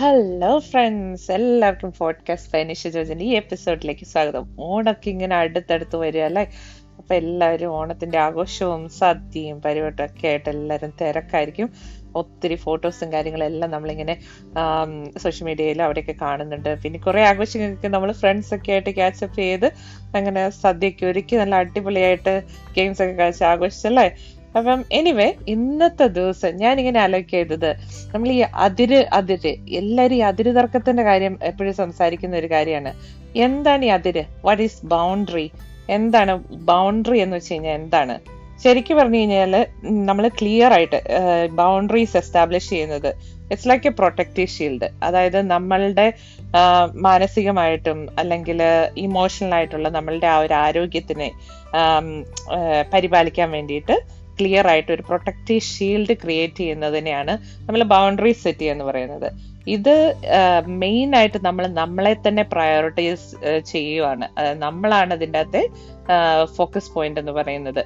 Hello friends എല്ലാവർക്കും podcast ഫൈനിഷ് ജോജിന്റെ ഈ എപ്പിസോഡിലേക്ക് സ്വാഗതം. ഓണൊക്കെ ഇങ്ങനെ അടുത്തടുത്ത് വരിക അല്ലേ? അപ്പൊ എല്ലാവരും ഓണത്തിന്റെ ആഘോഷവും സദ്യയും പരിപാടിയും ഒക്കെ ആയിട്ട് എല്ലാവരും തിരക്കായിരിക്കും. ഒത്തിരി ഫോട്ടോസും കാര്യങ്ങളും എല്ലാം നമ്മളിങ്ങനെ സോഷ്യൽ മീഡിയയിൽ അവിടെയൊക്കെ കാണുന്നുണ്ട്. പിന്നെ കുറെ ആഘോഷങ്ങൾക്ക് നമ്മൾ ഫ്രണ്ട്സ് ഒക്കെ ആയിട്ട് ക്യാച്ചപ്പ് ചെയ്ത് അങ്ങനെ സദ്യയൊക്കെ ഒരുക്കി നല്ല അടിപൊളിയായിട്ട് ഗെയിംസ് ഒക്കെ കളിച്ച് ആഘോഷിച്ചല്ലേ? അപ്പം എനിവേ ഇന്നത്തെ ദിവസം ഞാൻ ഇങ്ങനെ ആലോചിക്കരുത് നമ്മൾ ഈ അതിര് അതിര് എല്ലാരും ഈ അതിര് തർക്കത്തിന്റെ കാര്യം എപ്പോഴും സംസാരിക്കുന്ന ഒരു കാര്യമാണ്. എന്താണ് ഈ അതിര്? വാട്ട് ഈസ് ബൗണ്ടറി എന്താണ് ബൗണ്ടറി എന്ന് വെച്ച് കഴിഞ്ഞാൽ എന്താണ്? ശരിക്കും പറഞ്ഞു കഴിഞ്ഞാൽ നമ്മൾ ക്ലിയർ ആയിട്ട് ബൗണ്ടറീസ് എസ്റ്റാബ്ലിഷ് ചെയ്യുന്നത്. It's like a protective shield അതായത് നമ്മളുടെ മാനസികമായിട്ടും അല്ലെങ്കിൽ ഇമോഷണൽ ആയിട്ടുള്ള നമ്മളുടെ ആ ഒരു ആരോഗ്യത്തിനെ പരിപാലിക്കാൻ വേണ്ടിയിട്ട് ക്ലിയർ ആയിട്ട് ഒരു പ്രൊട്ടക്റ്റീവ് ഷീൽഡ് ക്രിയേറ്റ് ചെയ്യുന്നതിനെയാണ് നമ്മൾ ബൗണ്ടറി സെറ്റ് എന്ന് പറയുന്നത്. ഇത് മെയിൻ ആയിട്ട് നമ്മൾ നമ്മളെ തന്നെ പ്രയോറിറ്റൈസ് ചെയ്യുവാണ്. നമ്മളാണ് ഇതിന്റെ അകത്തെ ഫോക്കസ് പോയിന്റ് എന്ന് പറയുന്നത്.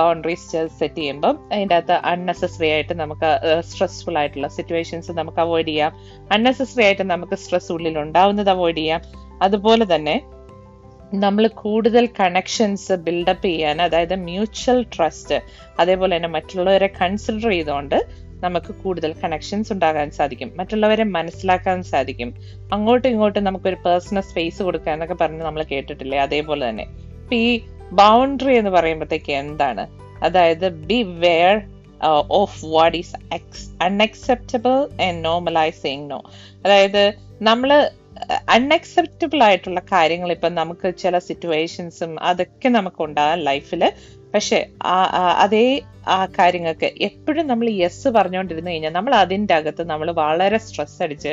ബൗണ്ടറീസ് സെറ്റ് ചെയ്യുമ്പം അതിന്റെ അകത്ത് അൺനെസസറി ആയിട്ട് നമുക്ക് സ്ട്രെസ്ഫുൾ ആയിട്ടുള്ള സിറ്റുവേഷൻസ് നമുക്ക് അവോയ്ഡ് ചെയ്യാം. അൺനെസസറി ആയിട്ട് നമുക്ക് സ്ട്രെസ് ഉള്ളിൽ ഉണ്ടാവുന്നത് അവോയ്ഡ് ചെയ്യാം. അതുപോലെ തന്നെ നമ്മൾ കൂടുതൽ കണക്ഷൻസ് ബിൽഡപ്പ് ചെയ്യാൻ അതായത് മ്യൂച്വൽ ട്രസ്റ്റ് അതേപോലെ തന്നെ മറ്റുള്ളവരെ കൺസിഡർ ചെയ്തുകൊണ്ട് നമുക്ക് കൂടുതൽ കണക്ഷൻസ് ഉണ്ടാകാൻ സാധിക്കും. മറ്റുള്ളവരെ മനസ്സിലാക്കാൻ സാധിക്കും. അങ്ങോട്ടും ഇങ്ങോട്ടും നമുക്കൊരു പേഴ്സണൽ സ്പേസ് കൊടുക്കുക എന്നൊക്കെ പറഞ്ഞ് നമ്മൾ കേട്ടിട്ടില്ലേ? അതേപോലെ തന്നെ. ഇപ്പൊ ഈ ബൗണ്ടറി എന്ന് പറയുമ്പോഴത്തേക്ക് എന്താണ്? അതായത് be aware of what is unacceptable and normalising no അതായത് നമ്മൾ അൺഅക്സെപ്റ്റബിൾ ആയിട്ടുള്ള കാര്യങ്ങൾ ഇപ്പം നമുക്ക് ചില സിറ്റുവേഷൻസും അതൊക്കെ നമുക്ക് ഉണ്ടാകാം ലൈഫിൽ പക്ഷെ അതേ ആ കാര്യങ്ങൾക്ക് എപ്പോഴും നമ്മൾ യെസ് പറഞ്ഞുകൊണ്ടിരുന്നു കഴിഞ്ഞാൽ നമ്മൾ അതിന്റെ അകത്ത് നമ്മൾ വളരെ സ്ട്രെസ് അടിച്ച്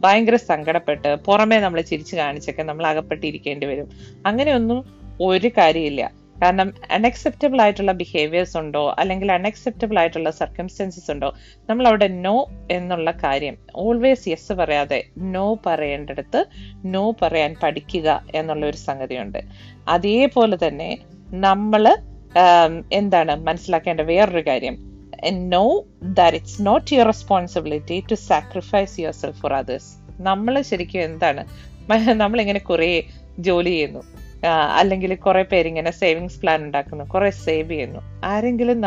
ഭയങ്കര സങ്കടപ്പെട്ട് പുറമേ നമ്മൾ ചിരിച്ചു കാണിച്ചൊക്കെ നമ്മൾ അകപ്പെട്ടിരിക്കേണ്ടി വരും. അങ്ങനെയൊന്നും ഒരു കാര്യമില്ല. കാരണം അൺഅക്സെപ്റ്റബിൾ ആയിട്ടുള്ള ബിഹേവിയേഴ്സ് ഉണ്ടോ? അല്ലെങ്കിൽ അൺഅക്സെപ്റ്റബിൾ ആയിട്ടുള്ള സർക്കംസ്റ്റൻസസ് ഉണ്ടോ? നമ്മൾ അവിടെ നോ എന്നുള്ള കാര്യം ഓൾവേസ് യെസ് പറയാതെ നോ പറയേണ്ടടുത്ത് നോ പറയാൻ പഠിക്കുക എന്നുള്ള ഒരു സംഗതിയുണ്ട്. അതേപോലെ തന്നെ നമ്മൾ എന്താണ് മനസ്സിലാക്കേണ്ട വേറൊരു കാര്യം. Know that it's not your responsibility to sacrifice yourself for others നമ്മൾ ശരിക്കും എന്താണ്? നമ്മളിങ്ങനെ കുറേ ജോലി ചെയ്യുന്നു. അല്ലെങ്കിൽ കുറെ പേരിങ്ങനെ സേവിങ്സ് പ്ലാൻ ഉണ്ടാക്കുന്നു കുറെ സേവ് ചെയ്യുന്നു. ആരെങ്കിലും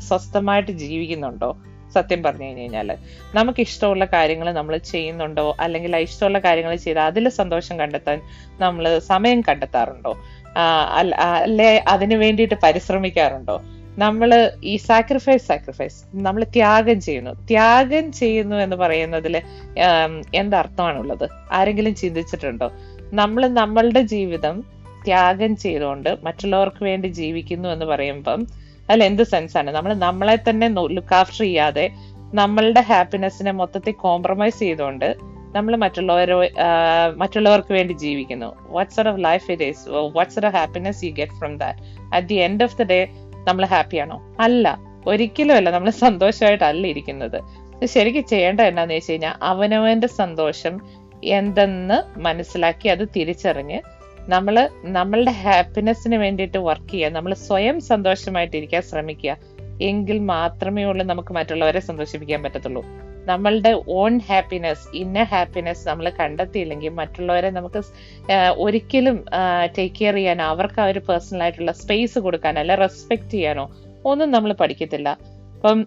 സ്വസ്ഥമായിട്ട് ജീവിക്കുന്നുണ്ടോ? സത്യം പറഞ്ഞു കഴിഞ്ഞു കഴിഞ്ഞാൽ നമുക്ക് ഇഷ്ടമുള്ള കാര്യങ്ങൾ നമ്മൾ ചെയ്യുന്നുണ്ടോ? അല്ലെങ്കിൽ ഇഷ്ടമുള്ള കാര്യങ്ങൾ ചെയ്ത് അതിൽ സന്തോഷം കണ്ടെത്താൻ നമ്മൾ സമയം കണ്ടെത്താറുണ്ടോ? അല്ലെ അതിനു വേണ്ടിയിട്ട് പരിശ്രമിക്കാറുണ്ടോ? നമ്മൾ ഈ സാക്രിഫൈസ് സാക്രിഫൈസ് നമ്മൾ ത്യാഗം ചെയ്യുന്നു. ത്യാഗം ചെയ്യുന്നു എന്ന് പറയുന്നതിൽ എന്തർത്ഥമാണുള്ളത് ആരെങ്കിലും ചിന്തിച്ചിട്ടുണ്ടോ? നമ്മൾ നമ്മളുടെ ജീവിതം ത്യാഗം ചെയ്തുകൊണ്ട് മറ്റുള്ളവർക്ക് വേണ്ടി ജീവിക്കുന്നു എന്ന് പറയുമ്പം അതിൽ എന്ത് സെൻസാണ് നമ്മൾ നമ്മളെ തന്നെ ലുക്ക് ആഫ്റ്റർ ചെയ്യാതെ നമ്മളുടെ ഹാപ്പിനെസ്സിനെ മൊത്തത്തിൽ കോംപ്രമൈസ് ചെയ്തുകൊണ്ട് നമ്മൾ മറ്റുള്ളവരോ മറ്റുള്ളവർക്ക് വേണ്ടി ജീവിക്കുന്നു. What's of life it is what's of happiness you get from that at the end of the day നമ്മൾ ഹാപ്പിയാണോ അല്ല. ഒരിക്കലും അല്ല. നമ്മൾ സന്തോഷമായിട്ടല്ല ഇരിക്കുന്നത്. ശരിക്കും ചെയ്യേണ്ടത് എന്താണെന്ന് വെച്ച് കഴിഞ്ഞാൽ അവനവന്റെ സന്തോഷം എന്തെന്ന് മനസ്സിലാക്കി അത് തിരിച്ചറിഞ്ഞ് നമ്മൾ നമ്മളുടെ ഹാപ്പിനെസ്സിന് വേണ്ടിയിട്ട് വർക്ക് ചെയ്യുക നമ്മൾ സ്വയം സന്തോഷമായിട്ടിരിക്കാൻ ശ്രമിക്കുക. എങ്കിൽ മാത്രമേ ഉള്ളൂ നമുക്ക് മറ്റുള്ളവരെ സന്തോഷിപ്പിക്കാൻ പറ്റത്തുള്ളൂ. നമ്മളുടെ ഓൺ ഹാപ്പിനെസ് ഇന്ന ഹാപ്പിനെസ് നമ്മൾ കണ്ടെത്തിയില്ലെങ്കിൽ മറ്റുള്ളവരെ നമുക്ക് ഒരിക്കലും ടേക്ക് കെയർ ചെയ്യാനോ അവർക്ക് ആ ഒരു പേഴ്സണൽ ആയിട്ടുള്ള സ്പേസ് കൊടുക്കാനോ അല്ലെ റെസ്പെക്ട് ചെയ്യാനോ ഒന്നും നമ്മൾ പഠിക്കത്തില്ല. അപ്പം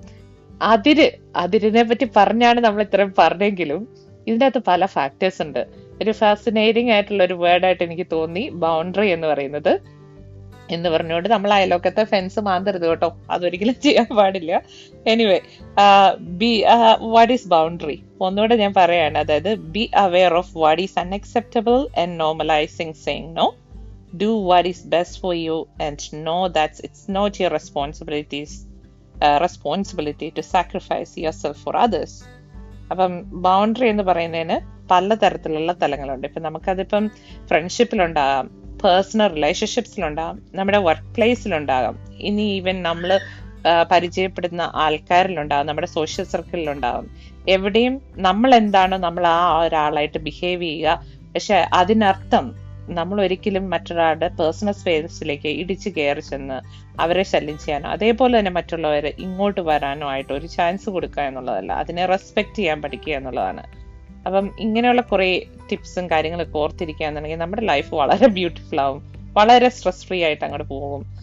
അതിര് അതിരിനെ പറ്റി പറഞ്ഞാണ് നമ്മൾ ഇത്രയും പറഞ്ഞെങ്കിലും ഇതിന്റെ അകത്ത് പല ഫാക്ടേഴ്സ് ഉണ്ട്. ഒരു ഫാസിനേറ്റിംഗ് ആയിട്ടുള്ള ഒരു വേർഡായിട്ട് എനിക്ക് തോന്നി ബൗണ്ടറി എന്ന് പറയുന്നത്. എന്ന് പറഞ്ഞുകൊണ്ട് നമ്മൾ അയലോക്കത്തെ ഫെൻസ് മാന്തരുത് കേട്ടോ. അതൊരിക്കലും ചെയ്യാൻ പാടില്ല. Anyway be what is boundary ഒന്നുകൂടെ ഞാൻ പറയാണ്. അതായത് be aware of what is unacceptable and normalising saying no do what is best for you and know that's it's not your responsibilities responsibility to sacrifice yourself for others അപ്പം boundary എന്ന് പറയുന്നതിന് പല തരത്തിലുള്ള തലങ്ങളുണ്ട്. ഇപ്പൊ നമുക്കതിപ്പം ഫ്രണ്ട്ഷിപ്പിലുണ്ടാകാം പേഴ്സണൽ റിലേഷൻഷിപ്സിലുണ്ടാകാം നമ്മുടെ work പ്ലേസിലുണ്ടാകാം ഇനി even നമ്മൾ പരിചയപ്പെടുന്ന ആൾക്കാരിലുണ്ടാകും നമ്മുടെ സോഷ്യൽ സർക്കിളിലുണ്ടാകും എവിടെയും നമ്മൾ എന്താണോ നമ്മൾ ആ ഒരാളായിട്ട് ബിഹേവ് ചെയ്യുക. പക്ഷെ അതിനർത്ഥം നമ്മൾ ഒരിക്കലും മറ്റൊരാളുടെ പേഴ്സണൽ സ്പേസിലേക്ക് ഇടിച്ചു കയറി ചെന്ന് അവരെ ശല്യം ചെയ്യാനോ അതേപോലെ തന്നെ മറ്റുള്ളവരെ ഇങ്ങോട്ട് വരാനോ ആയിട്ട് ഒരു ചാൻസ് കൊടുക്കുക എന്നുള്ളതല്ല. അതിനെ റെസ്പെക്ട് ചെയ്യാൻ പഠിക്കുക എന്നുള്ളതാണ്. അപ്പം ഇങ്ങനെയുള്ള കുറേ ടിപ്സും കാര്യങ്ങളൊക്കെ ഓർത്തിരിക്കുക എന്നുണ്ടെങ്കിൽ നമ്മുടെ ലൈഫ് വളരെ ബ്യൂട്ടിഫുൾ ആവും. വളരെ സ്ട്രെസ് ഫ്രീ ആയിട്ട് അങ്ങോട്ട് പോകും.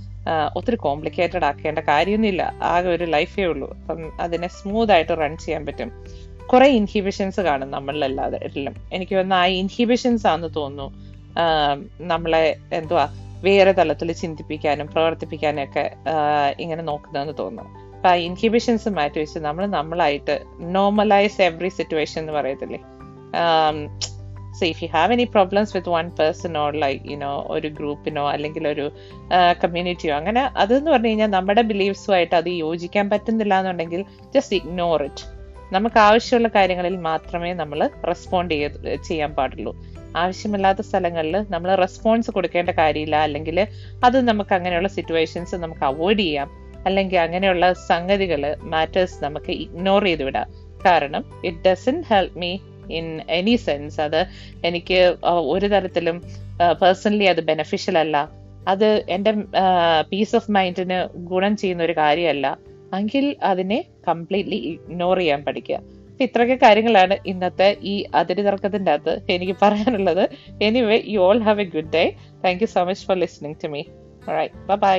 ഒത്തിരി കോംപ്ലിക്കേറ്റഡ് ആക്കേണ്ട കാര്യമൊന്നുമില്ല. ആകെ ഒരു ലൈഫേ ഉള്ളൂ. അപ്പം അതിനെ സ്മൂത്ത് ആയിട്ട് റൺ ചെയ്യാൻ പറ്റും. കുറെ ഇൻഹിബിഷൻസ് കാണും നമ്മളിലല്ലാതെ. എല്ലാം എനിക്ക് വന്ന ആ ഇൻഹിബിഷൻസ് ആണെന്ന് തോന്നുന്നു. നമ്മളെ എന്തുവാ വേറെ തലത്തിൽ ചിന്തിപ്പിക്കാനും പ്രവർത്തിപ്പിക്കാനും ഒക്കെ ഇങ്ങനെ നോക്കുന്നതെന്ന് തോന്നുന്നു. അപ്പൊ ആ ഇൻഹിബിഷൻസ് മാറ്റി വെച്ച് നമ്മൾ നമ്മളായിട്ട് നോർമലൈസ് എവറി സിറ്റുവേഷൻ എന്ന് പറയത്തില്ലേ? So if you have any problems with one person or like you know ഒരു ഗ്രൂപ്പിനോ അല്ലെങ്കിൽ ഒരു കമ്മ്യൂണിറ്റിയോ അങ്ങനെ അതെന്ന് പറഞ്ഞു കഴിഞ്ഞാൽ നമ്മുടെ ബിലീഫ്സുമായിട്ട് അത് യോജിക്കാൻ പറ്റുന്നില്ല എന്നുണ്ടെങ്കിൽ ജസ്റ്റ് ഇഗ്നോർ ഇറ്റ് നമുക്ക് ആവശ്യമുള്ള കാര്യങ്ങളിൽ മാത്രമേ നമ്മൾ റെസ്പോണ്ട് ചെയ്യ ചെയ്യാൻ പാടുള്ളൂ. ആവശ്യമില്ലാത്ത സ്ഥലങ്ങളിൽ നമ്മൾ റെസ്പോൺസ് കൊടുക്കേണ്ട കാര്യമില്ല. അല്ലെങ്കിൽ അത് നമുക്ക് അങ്ങനെയുള്ള സിറ്റുവേഷൻസ് നമുക്ക് അവോയ്ഡ് ചെയ്യാം. അല്ലെങ്കിൽ അങ്ങനെയുള്ള സംഗതികൾ മാറ്റേഴ്സ് നമുക്ക് ഇഗ്നോർ ചെയ്ത് വിടാം. കാരണം it doesn't help me in any sense അത് എനിക്ക് ഒരു തരത്തിലും പേഴ്സണലി അത് ബെനഫിഷ്യൽ അല്ല. അത് എന്റെ പീസ് ഓഫ് മൈൻഡിന് ഗുണം ചെയ്യുന്ന ഒരു കാര്യമല്ല. എങ്കിൽ അതിനെ കംപ്ലീറ്റ്ലി ഇഗ്നോർ ചെയ്യാൻ പഠിക്കുക. ഇത്രയൊക്കെ കാര്യങ്ങളാണ് ഇന്നത്തെ ഈ അതിരി തർക്കത്തിന്റെ അകത്ത് എനിക്ക് പറയാനുള്ളത്. Anyway you all have a good day thank you so much for listening to me right bye